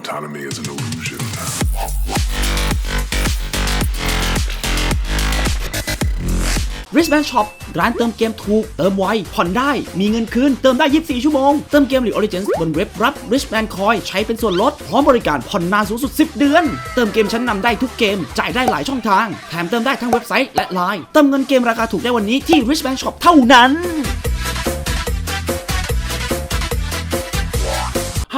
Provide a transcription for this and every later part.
Autonomy is an illusion. Wristband Shop ร้านเติมเกมถูก เติมไว ผ่อนได้ มีเงินคืน เติมได้ 24 ชั่วโมง เติมเกม League Origins บนเว็บรับ Wristband Coin ใช้เป็นส่วนลด พร้อมบริการผ่อนนานสูงสุด 10 เดือน เติมเกมชั้นนำได้ทุกเกม จ่ายได้หลายช่องทาง แถมเติมได้ทั้งเว็บไซต์และไลน์เติมเงินเกมราคาถูกได้วันนี้ที่ Wristband Shop เท่านั้น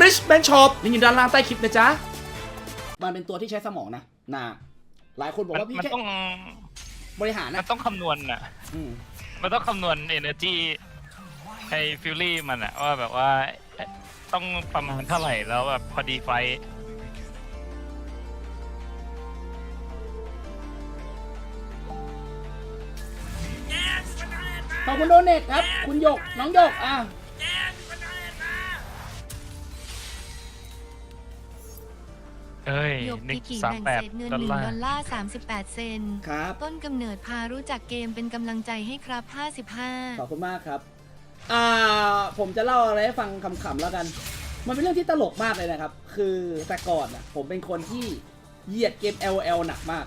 richman shop ลิงก์อยู่ด้านล่างใต้คลิปนะจ๊ะ มันเป็นตัวที่ใช้สมองนะนาหลายคนบอกมันว่าพี่มันแค่ต้องบริหารมันะนต้องคำนวณอะ อืมมันต้องคำนวณ energy ไอ้ฟิลลี่มันอะ ว่าแบบว่าเอ๊ะต้องประมาณเท่าไหร่แล้วแบบพอดีไฟท์ขอบคุณโดเนทครับ คุณหยก น้องหยก อะ เอ้ยหยกหนึ่พิงกิสามแบ่งแปดเศษเงินดอล1ลาดอร์ลลาร์38 เซนต์ครับ ต้นกำเนิดพารู้จักเกมเป็นกำลังใจให้ครับ ขอบคุณมากครับ อ่า ผมจะเล่าอะไรให้ฟังขำๆแล้วกัน มันเป็นเรื่องที่ตลกมากเลยนะครับ คือแต่ก่อนอะผมเป็นคนที่เหยียดเกม LL หนักมาก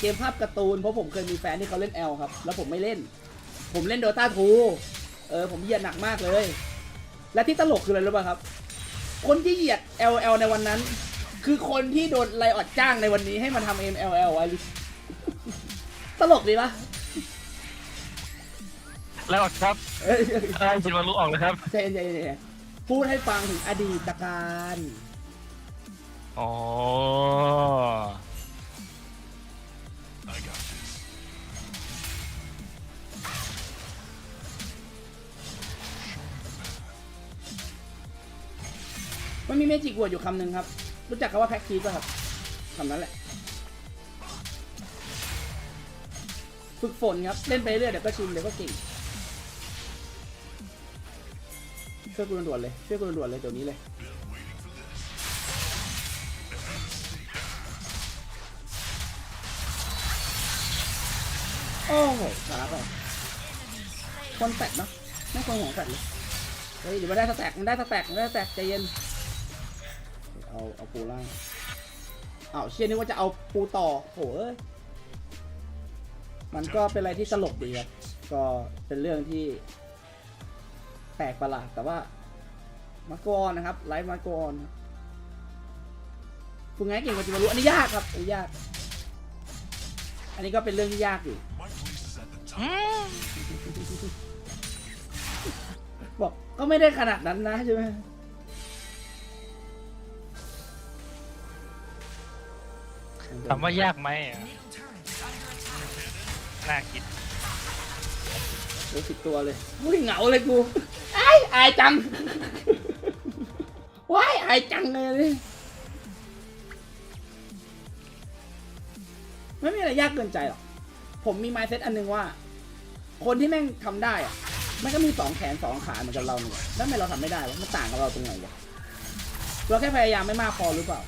เกมภาพการ์ตูน เพราะผมเคยมีแฟนที่เขาเล่น L ครับ แล้วผมไม่เล่น ผมเล่น Dota 2เออ ผมเหยียดหนักมากเลย และที่ตลกคืออะไรรู้ป่ะครับ คนที่เหยียด LL ในวันนั้น คือคนที่โดนไลออดจ้างในวันนี้ให้มาทำ MLL ไว้ตลกดีปะแล้วครับเอ้ยได้จินมารู้ออกเลยครับใจเย็นใจเย็นพูดให้ฟังถึงอดีตการอ๋อมันมีเมจิกวอร์ดอยู่คำหนึ่งครับ รู้จักคำว่าแพ็กทีป่ะครับคำนั้นแหละ ฝึกฝนครับ เล่นไปเรื่อยเดี๋ยวก็ชินเดี๋ยวก็เก่งช่วยกูด่วนเลยช่วยกูด่วนเลยเดี๋ยวนี้เลยโอ้โหสาระไปคนแตกเนาะไม่ควรห่วงแตกเลยเฮ้ยเดี๋ยวมันได้สแต็กมันได้สแต็กมันได้สแต็กใจเย็น เอาเอาปูล่างอ้าวเชี่ยนึกว่าจะเอาปูต่อโหเอ้ยมันก็เป็นอะไรที่ตลกดีครับก็เป็นเรื่องที่แปลกประหลาดแต่ว่ามาโกอนนะครับไลฟ์มาโกอนคุณไงเก่งกว่าจิมารู้อันนี้ยากครับอันนี้ยาก อันนี้ก็เป็นเรื่องที่ยากอยู่ บอกก็ไม่ได้ขนาดนั้นนะใช่ไหม ถามว่ายากไหมอะน่าคิดรู้สิบตัวเลยอุ้ยเหงาเลยกูไอ้ายอายจัง ว้ายอายจังเลยไม่มีอะไรยากเกินใจหรอก ผมมีไม n d เซตอันหนึงว่า คนที่แม่งทำได้อะมันก็มีสองแขนสองขาเหมือนกับเราเนี่ยแล้วทำไมเราทำไม่ได้วะมันต่างกับเราตรงไหนวะเราแค่พยายามไม่มากพอหรือเปล่า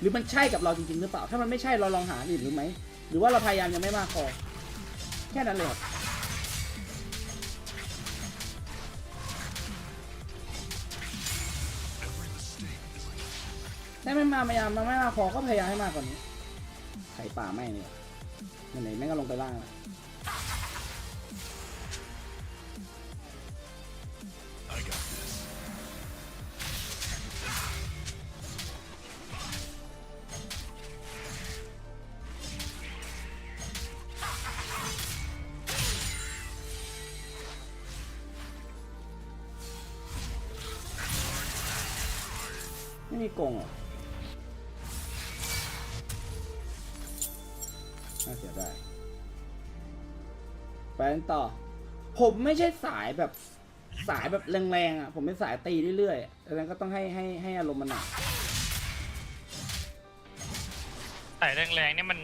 หรือมันใช่กับเราจริงๆหรือเปล่า ถ้ามันไม่ใช่เราลองหาอื่นหรือไหม หรือว่าเราพยายามยังไม่มากพอ แค่นั้นเลยถ้าไม่มาพยายามมาไม่มากพอก็พยายามให้มากกว่านี้ ไข่ป่าไม่เนี่ยมันไหนแม่งก็ลงไปล่างแล้ว มีกงหรอน่าเสียดายไปกันต่อ ผมไม่ใช่สายแบบสายแบบแรงๆอะ ผมเป็นสายตีเรื่อยๆอะดังนั้นก็ต้องให้ให้ให้อารมณ์มันหนักใส่แรงๆนี่มัน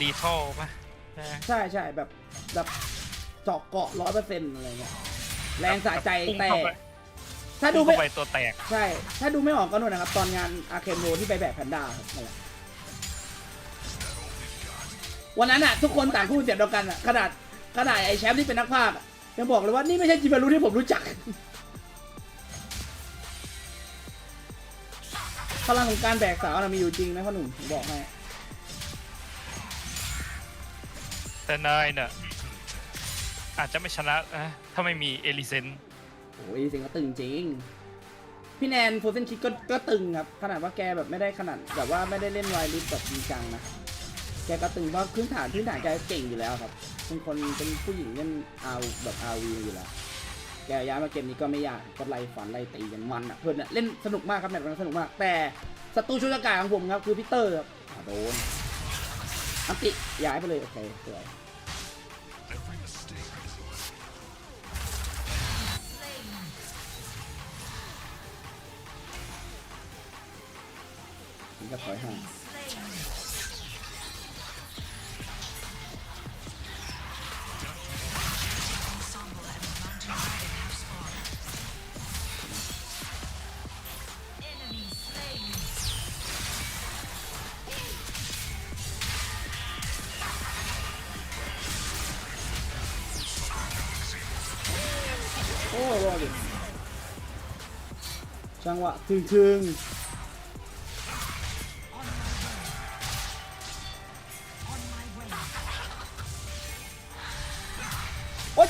รีทัลป่ะใช่ไหมใช่ใช่แบบแบบเจาะเกาะร้อยเปอร์เซ็นต์อะไรเงี้ยแรงสะใจพุ่งแต่เข้าไป ถ้าดูพุ่งไม่เข้าไปตัวแตก ใช่ ถ้าดูไม่ออกก็นู่นนะครับ ตอนงานอาร์เคนโรที่ไปแบบแพนด้าครับนั่นแหละวันนั้นอะทุกคนต่างพูดเสียงเดียวกันอะขนาดขนาดไอ้แชมป์ที่เป็นนักพากย์อะยังบอกเลยว่านี่ไม่ใช่จิบารุที่ผมรู้จัก พลังของการแบกสาวนะมีอยู่จริงนะพ่อหนุ่มผมบอกให้ แต่นายเนี่ยอาจจะไม่ชนะนะถ้าไม่มีเอลิเซน โอ้ยจริงก็ตึงจริง พี่แนนโฟเซนคิดก็ก็ตึงครับ ขนาดว่าแกแบบไม่ได้ขนาดแบบว่าไม่ได้เล่นไวลิสแบบจริงจังนะ แกก็ตึงเพราะพื้นฐานพื้นฐานแกเก่งอยู่แล้วครับ เป็นคนเป็นผู้หญิงเล่นอาแบบอาวีอยู่แล้ว แกย้ายมาเกมนี้ก็ไม่ยากก็ไล่ฟันไล่ตีกันมันอะเพื่อนเนี่ยเล่นสนุกมากครับแมตช์นั้นสนุกมาก แต่ศัตรูชุดอากาศของผมครับคือพีเตอร์ครับโดนอันติย้ายไปเลยโอเคสวย นี่ก็ถอยห่างโ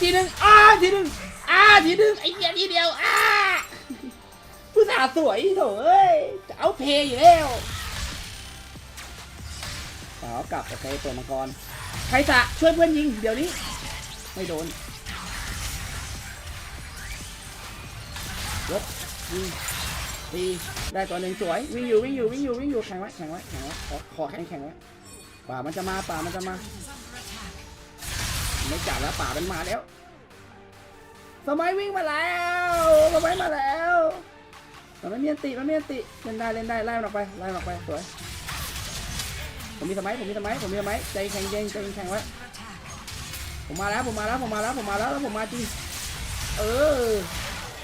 ทีหนึ่งอ้าทีหนึ่งอ้าทีหนึ่งไอ้เดียทีเดียวอ้าผู้สาวสวยโถเอ้ยจะเอาเพย์อยู่แล้วสากลับโอเคตัวมังกรใครสะช่วยเพื่อนยิงเดี๋ยวนี้ ไม่โดนยกยิงตีได้ตัวหนึ่งสวยวิ่งอยู่วิ่งอยู่วิ่งอยู่วิ่งอยู่แข่งไว้แข่งไว้แข่งไว้ขอขอแข่งแข่งไว้ป่ามันจะมาป่ามันจะมา ไม่จับแล้วป่ามันมาแล้ว สมัยวิ่งมาแล้ว สมัยมาแล้วสมัยมีอันติมันมีอันติเล่นได้เล่นได้ไล่มันออกไปไล่มันออกไปสวยผมมีสมัยผมมีสมัยผมมีสมัยใจแข็งใจใจแข็งไว้ผมมาแล้วผมมาแล้วผมมาแล้วผมมาแล้วแล้วผมมาจริงเออ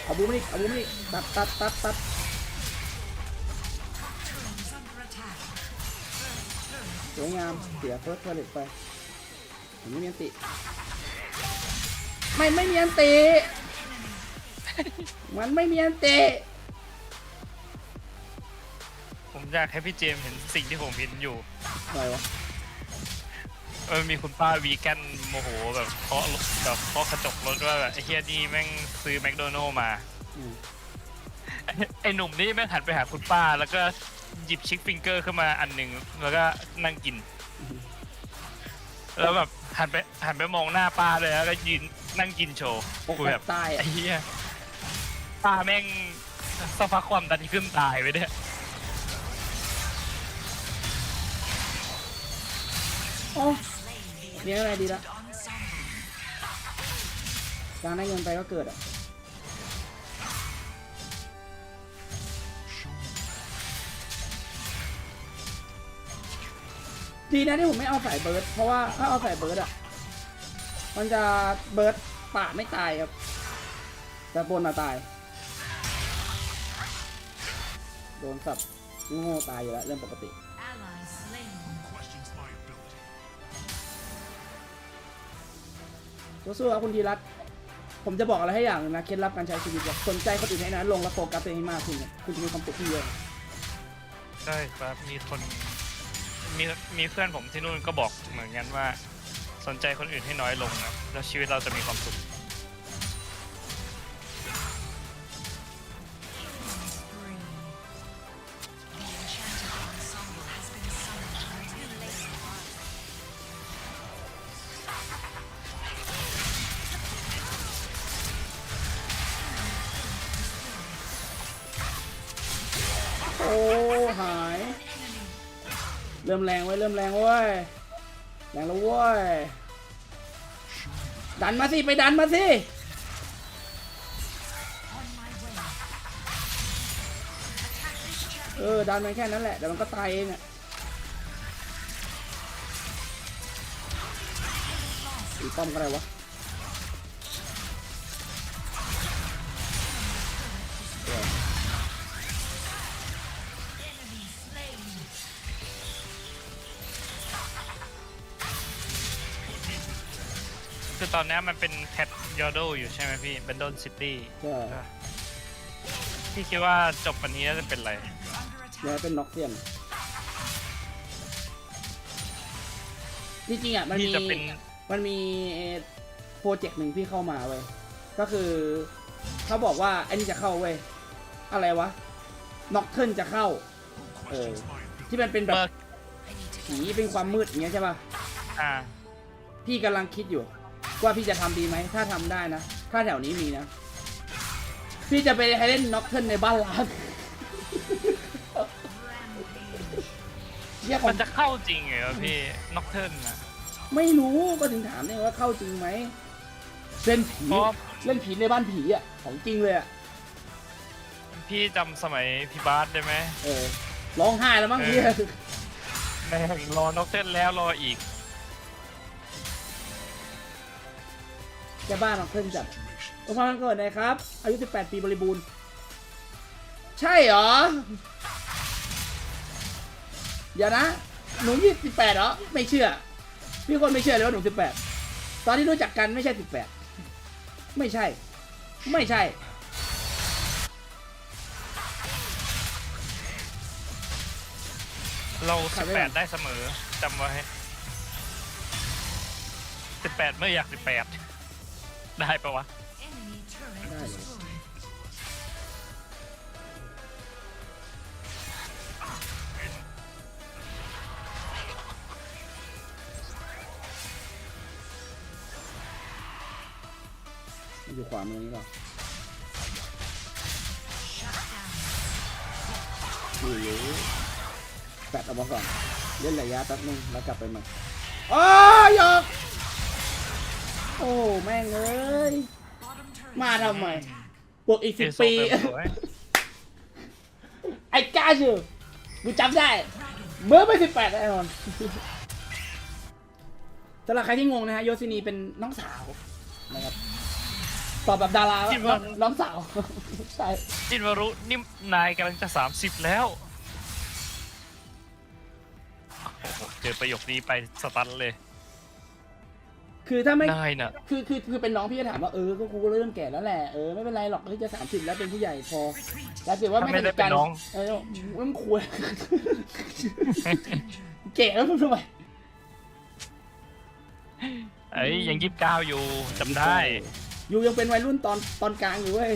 เอาบูมนี่เอาบูมนี่ตัดตัดตัดตัดสวยงามเสียเฟิร์สเทอร์เลตไป ผมไม่มีอันติ ไม่ไม่มีอันติ มันไม่มีอันติ ผมอยากให้พี่เจมส์เห็นสิ่งที่ผมเห็นอยู่อะไรวะ เออมีคุณป้าวีแกนโมโหแบบเคาะรถแบบเคาะกระจกรถว่าแบบไอ้เฮียนี่แม่งซื้อแมคโดนัลล์มา อืม ไอ้ไอ้หนุ่มนี่แม่งหันไปหาคุณป้า แล้วก็หยิบชิคฟิงเกอร์ขึ้นมาอันหนึ่งแล้วก็นั่งกินแล้วแบบ หันไปหันไปมองหน้าป้าเลยแล้วก็ยืนนั่งกินโชว์โอ้กูแบแบบบตายไอ้อะเหี้ยป้าแม่งสักพักความดันขึ้นตายไปเนี่ยโอ้เลี้ยงอะไรดีละการได้เงินไปก็เกิดอะ ดีนะที่ผมไม่เอาสายเบิร์ดเพราะว่าถ้าเอาสายเบิร์ดอะ มันจะเบิร์ดป่าไม่ตายครับ แต่บนมาตาย โดนสับโง่ตายอยู่แล้วเรื่องปกติสู้ๆครับคุณธีรัตผมจะบอกอะไรให้อย่างหนึงนะเคล็ดลับการใช้ชีวิตอะสนใจคนอื่นให้นะลงและโฟกัสตัวเองให้มากขึ้นเนี่ยคุณจะมีความสุขที่เยอะใช่ครับมีคน มีมีเพื่อนผมที่นู่นก็บอกเหมือนกันว่า สนใจคนอื่นให้น้อยลงนะแล้วชีวิตเราจะมีความสุข เริ่มแรงไว้เริ่มแรงเว้ยแรงแล้วเว้ยดันมาสิไปดันมาสิเออดันมันแค่นั้นแหละเดี๋ยวมันก็ตายเองอะอีป้อมก็ได้วะ ตอนเนี้ยมันเป็นแคทยอโดอยู่ใช่ไหมพี่เบนดอนซิตี้ก็พี่คิดว่าจบวันนี้จะเป็นอะไรเดี๋ยวเป็นน็อกเซียนจริงๆอะมันพี่มีจะเป็นมันมีโปรเจกต์หนึ่งที่เข้ามาเว้ยก็คือเขาบอกว่าไอ้นี่จะเข้าเว้ยอะไรวะน็อกเทิลจะเข้าเออที่มันเป็นแบบเมื่อผีเป็นความมืดอย่างเงี้ยใช่ป่ะอ่าพี่กำลังคิดอยู่ ว่าพี่จะทำดีไหม ถ้าทำได้นะ ถ้าแถวนี้มีนะ พี่จะไปให้เล่นน็อกเทิลในบ้านล้างเรียกขอมังนจะเข้าจริงเหรอพี่น็อกเทิร์นอะไม่รู้ก็ถึงถามเนี่ยว่าเข้าจริงไหมเล่นผีเพราะเล่นผีในบ้านผีอะของจริงเลยอะพี่จำสมัยพี่บาสได้ไหมเออร้องไห้แล้วมั้งเออพี่แม่งรอน็อกเทิร์นแล้วรออีก จะบ้านของเพื่อนจัดโอ้พวันเกิดนะครับ อายุ 18 ปีบริบูรณ์ ใช่เหรอเดี๋ยนะ หนู28เหรอ ไม่เชื่อ พี่คนไม่เชื่อเลยว่าหนู18ตอนที่รู้จักกันไม่ใช่18ไม่ใช่ ไม่ใช่ เราขาสิบไม่แปได้ดได้เสมอจำไว้สิบแปดเมื่ออยากสิบแปด ได้ปะวะได้เลยมันอยู่ขวามือนี้หรออยู่แปดเอามาก่อนเล่นระยะแป๊บนึงแล้วกลับไปใหม่อ้ยหยอก โอ้แม่งเอ้ย มาทำไมบวกอีกสิบปีเอโซเติมสวยไอ้ก้าชื่อกูจำได้ เมื่อไม่สิบแปดแน่นอนสำหรับใครที่งงนะฮะโยซินีเป็นน้องสาวนะครับตอบแบบดาราว่าน้องน้องสาวใช่จินวารุนี่นายกำลังจะสามสิบแล้วโอ้โหเจอประโยคนี้ไปสตันเลย คือถ้าไม่นายน่ะ คือคือคือเป็นน้องพี่ก็ถามว่าเออก็กูก็เริ่มแก่แล้วแหละเออไม่เป็นไรหรอกที่จะสามสิบแล้วเป็นผู้ใหญ่พอแล้วถือว่าไม่ถ้าไม่ได้สทกัเป็นน้อง เออมันควร แก่แล้วทำไมเอ้ยยังยี่สิบเก้าอยู่จำได้ อยู่ยังเป็นวัยรุ่นตอนตอนกลางอยู่เว้ย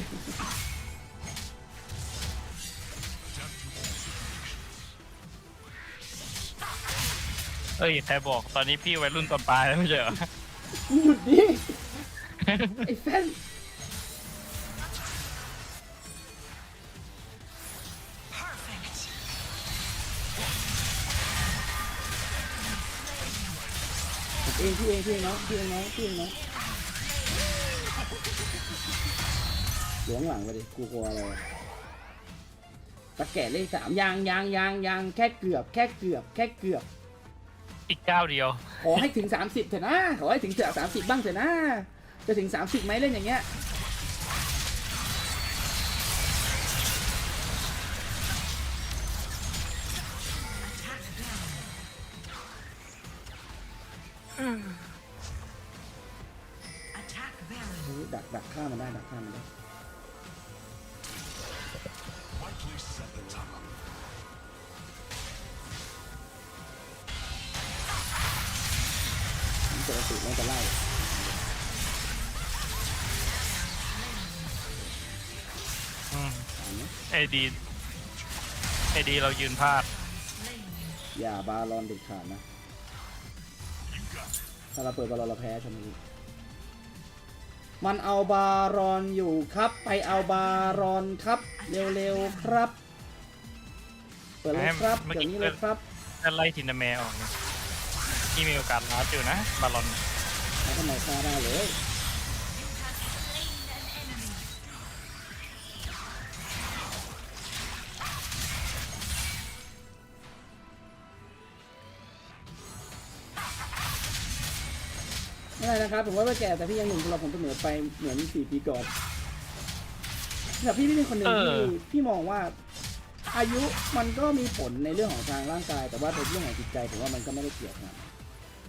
เอ้ยใครบอกตอนนี้พี่วัยรุ่นตอนปลายแล้วไม่ใช่เหรอ หยุดดิ ไอ้แฟนผมเองพี่เองพี่เองเนาะพี่เองเนาะพี่เองเนาะหลวงหลังไปดิกูกลัวอะไรวะตะแก่เลขสามยางยางยางยางแค่เกือบ แค่เกือบ แค่เกือบ อีกเก้าเดียว ขอให้ถึง 30เถอะนะขอให้ถึงเถอะ30บ้างเถอะนะจะถึง 30ไหมเล่นอย่างเงี้ยเฮ้ยดักดักฆ่ามันได้ดักฆ่ามันได้ ไอดีไอดีเรายืนพลาด อย่าบาลอนเด็ดขาดนะ ถ้าเราเปิดบาลอนเราแพ้ชมพูมันเอาบารอนอยู่ครับ ไปเอาบารอนครับ เร็วๆครับ เปิดเลยครับเมื่อเดี๋ยกี้วนี้เลยครับจะไล่ทินาแมออกนะที่มีโอกาสลาดอยู่นะ บาลอนแล้วทำไมฆ่าได้เลย ไม่เป็นไรนะครับผมว่าว่าแก่แต่พี่ยังหนุ่มสำหรับผมเสมอไปเหมือนสี่ปีก่อนแต่พี่พี่เป็นคนหนึ่งที่พี่มองว่า อายุมันก็มีผลในเรื่องของทางร่างกาย แต่ว่าในเรื่องของจิตใจผมว่ามันก็ไม่ได้เกี่ยวกัน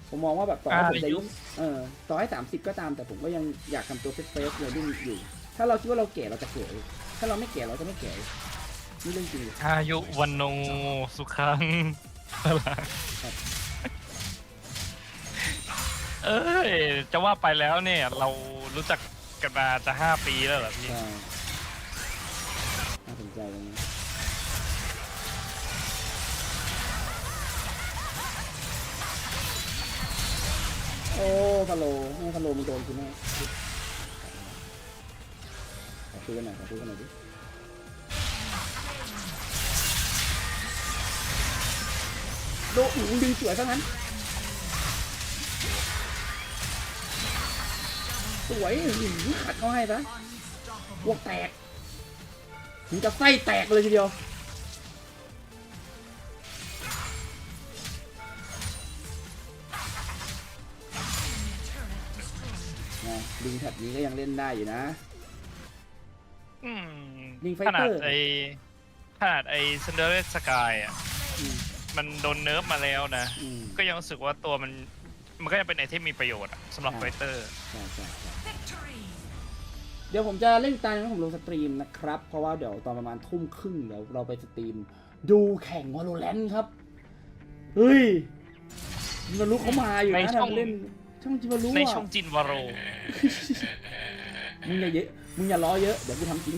ผมมองว่าแบบต่อให้ผมจะอายุเออต่อให้สามสิบก็ตาม แต่ผมก็ยังอยากทำตัวเฟสเฟสเลยรุ่นอยู่ ถ้าเราคิดว่าเราแก่เราจะแก่ถ้าเราไม่แก่เราจะไม่แก่นี่เรื่องจริงเลยอายุวันโนสุขังอะไรครับ เอ้ย จะว่าไปแล้วเนี่ย เรารู้จักกันมาจะห้าปีแล้วเหรอพี่ใช่น่าสนใจตรงนี้โอ้พะโลให้พะโลมันโดนคุณแม่ขอซื้อกันหน่อยขอซื้อกันหน่อยดิโดอูดึงสวยซะงั้น สวยหืมขัดเขาให้ซะพวกแตกถึงจะไส้แตกเลยทีเดียวนะลิงแท็บนี้ก็ยังเล่นได้อยู่นะอืม Ring ขนาด Fighter ไอขนาดไอเซนเดอร์เรสกายอะอืมมันโดนเนิร์ฟมาแล้วนะอืมก็ยังรู้สึกว่าตัวมัน มันก็ยังเป็นไอเทมมีประโยชน์อะสำหรับใช่ไฟเตอร์ใช่ใช่ใช่ เดี๋ยวผมจะเล่นตามให้ผมลงสตรีมนะครับ เพราะว่าเดี๋ยวตอนประมาณทุ่มครึ่งเดี๋ยวเราไปสตรีม ดูแข่งวอลโลแรนครับ เฮ้ยจิมารุเขามาอยู่ในนะช่องทำเล่น ช่องจิมารุในอะช่องจินวาโรมึงอย่าเยอะ มึงอย่าล้อเยอะ เดี๋ยวกูทำจริง